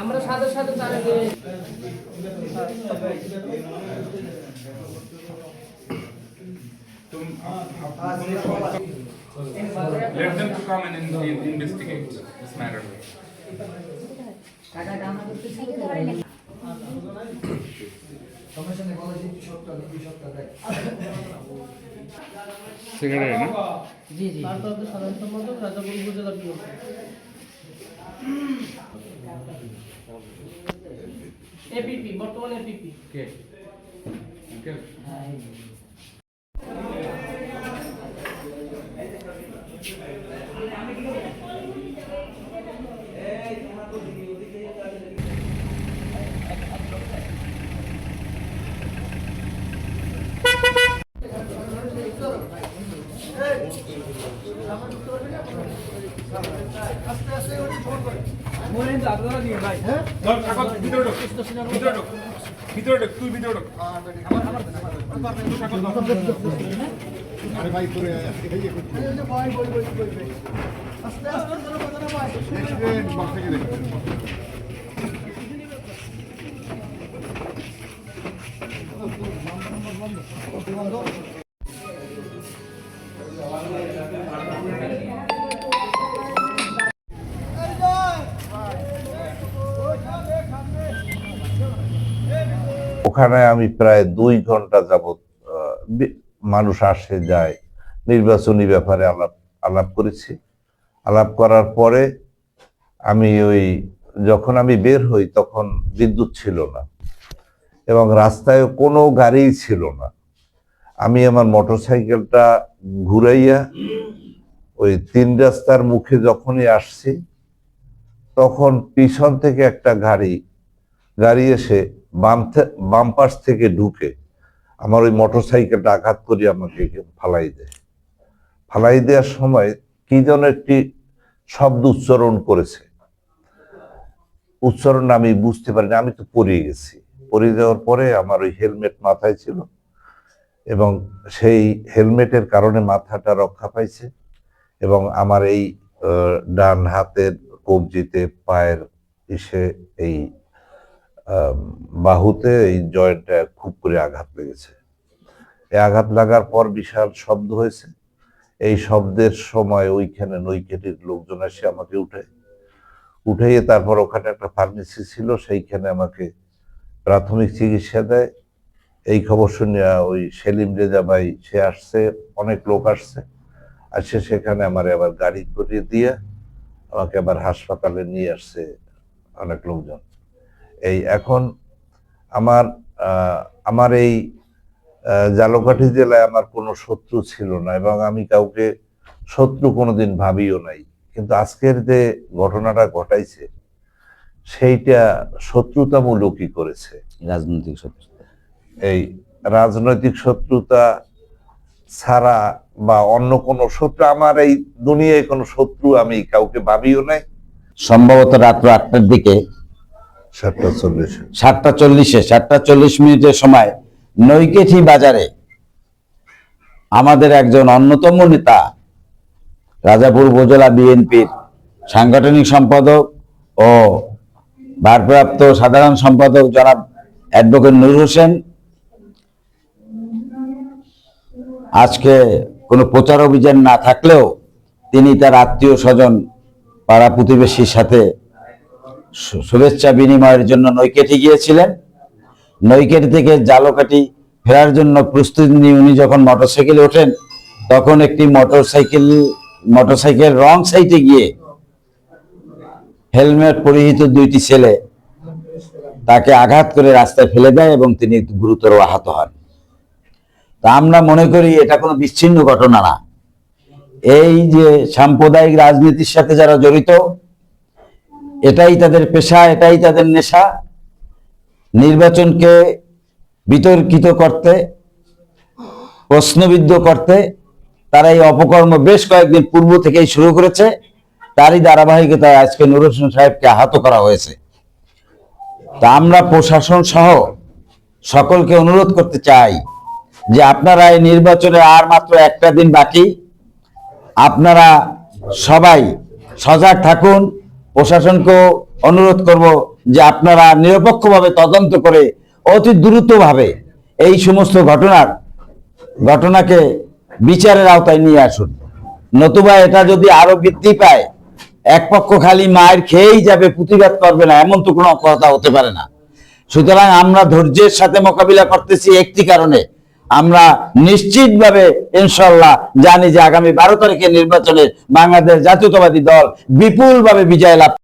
আমরা সাথে সাথে তারা Let them to come and investigate this matter. Secretary না? জি জি ভারপ্রাপ্ত সাধারণ সম্পাদক রাজাপুর উপজেলা বিএনপি এপিপি বর্তমানে এপিপি. Okay. ধর, কাগজ ভিতরে ঢোক, ভিতরে ঢোক, ভিতরে ওখানে আমি প্রায় দুই ঘণ্টা যাবৎ মানুষ আসে, যায়। নির্বাচনী ব্যাপারে আলাপ আলাপ করেছি। আলাপ করার পরে আমি ওই, যখন আমি বের হই তখন বিদ্যুৎ ছিল না এবং রাস্তায় কোনো গাড়িই ছিল না। আমি আমার মোটরসাইকেলটা ঘুরাইয়া ওই তিন রাস্তার মুখে যখনই আসছি, তখন পিছন থেকে একটা গাড়ি গাড়ি এসে বাম বাম পাশ থেকে ঢুকে আমার ওই মোটর সাইকেলটা আঘাত করে আমাকে ফালাই দেয়। ফালাই দেওয়ার সময় কি যেন একটি শব্দ উচ্চারণ করেছে। উচ্চারণ আমি বুঝতে পারিনি, আমি তো পড়ে গেছি। পড়ে যাওয়ার পরে আমার ওই হেলমেট মাথায় ছিল এবং সেই হেলমেটের কারণে মাথাটা রক্ষা পাইছে এবং আমার এই ডান হাতের কবজিতে পায়ের ইসে এই বাহুতে এই জয়েন্টে খুব করে আঘাত লেগেছে। এই আঘাত লাগার পর বিশাল শব্দ হয়েছে। এই শব্দের সময় ওইখানে নৈকেটির লোকজন এসে আমাকে উঠে উঠেই তারপর ওখানে একটা ফার্মেসি ছিল, সেইখানে আমাকে প্রাথমিক চিকিৎসা দেয়। এই খবর শুনিয়া ওই সেলিম রেজা ভাই, সে আসছে, অনেক লোক আসছে। আর সে সেখানে আমার আবার গাড়ি করে দিয়ে আমাকে আবার হাসপাতালে নিয়ে আসছে অনেক লোকজন। এই এখন আমার আমার এই জালকাঠি জেলায় আমার কোনো শত্রু ছিল না এবং আমি কাউকে শত্রু কোনোদিন ভাবিও নাই। কিন্তু আজকের যে ঘটনাটা ঘটাইছে সেইটা শত্রুতামূলকই করেছে। রাজনৈতিক শত্রুতা। এই রাজনৈতিক শত্রুতা ছাড়া বা অন্য কোনো শত্রু আমার এই দুনিয়ায় কোনো শত্রু আমি কাউকে ভাবিও নাই। সম্ভবত রাত্র আটটার দিকে সাতটা চল্লিশে। সাতটা চল্লিশ মিনিটের সময় নৈকেঠি বাজারে আমাদের একজন অন্যতম নেতা, রাজাপুর উপজেলা বিএনপির সাংগঠনিক সম্পাদক ও ভারপ্রাপ্ত সাধারণ সম্পাদক জনাব অ্যাডভোকেট নুর হোসেন। আজকে কোনো প্রচার অভিযান না থাকলেও তিনি তার আত্মীয় স্বজন পাড়া প্রতিবেশীর সাথে শুভেচ্ছা বিনিময়ের জন্য নৈকেঠি গিয়েছিলেন। নৈকেঠি থেকে জালকাঠি ফেরার জন্য প্রস্তুতি নিয়ে উনি যখন মোটরসাইকেলে ওঠেন, তখন একটি মোটরসাইকেল মোটরসাইকেল রং সাইডে গিয়ে হেলমেট পরিহিত দুইটি ছেলে তাকে আঘাত করে রাস্তায় ফেলে দেয় এবং তিনি গুরুতর আহত হন। তা আমরা মনে করি এটা কোনো বিচ্ছিন্ন ঘটনা না। এই যে সাম্প্রদায়িক রাজনীতির সাথে যারা জড়িত এটাই তাদের পেশা, এটাই তাদের নেশা। নির্বাচনকে বিতর্কিত করতে, প্রশ্নবিদ্ধ করতে, তারা এই অপকর্ম বেশ কয়েকদিন পূর্ব থেকেই শুরু করেছে। তারই ধারাবাহিকতায় আজকে নুর হোসেন সাহেবকে আহত করা হয়েছে। তা আমরা প্রশাসন সহ সকলকে অনুরোধ করতে চাই যে আপনারা এই নির্বাচনে আর মাত্র একটা দিন বাকি। আপনারা সবাই সজাগ থাকুন প্রশাসনকেও অনুরোধ করব যে আপনারা নিরপেক্ষভাবে তদন্ত করে অতি দ্রুতভাবে এই সমস্ত ঘটনার, ঘটনাকে বিচারের আওতায় নিয়ে আসুন। নতুবা এটা যদি আরও বৃদ্ধি পায়, এক পক্ষ খালি মায়ের খেয়েই যাবে, প্রতিবাদ করবে না, এমন তো কোনো কথা হতে পারে না। সুতরাং আমরা ধৈর্যের সাথে মোকাবিলা করতেছি একটি কারণে। আমরা নিশ্চিতভাবে ইনশাল্লাহ জানি যে আগামী বারো তারিখের নির্বাচনে বাংলাদেশ জাতীয়তাবাদী দল বিপুলভাবে বিজয় লাভ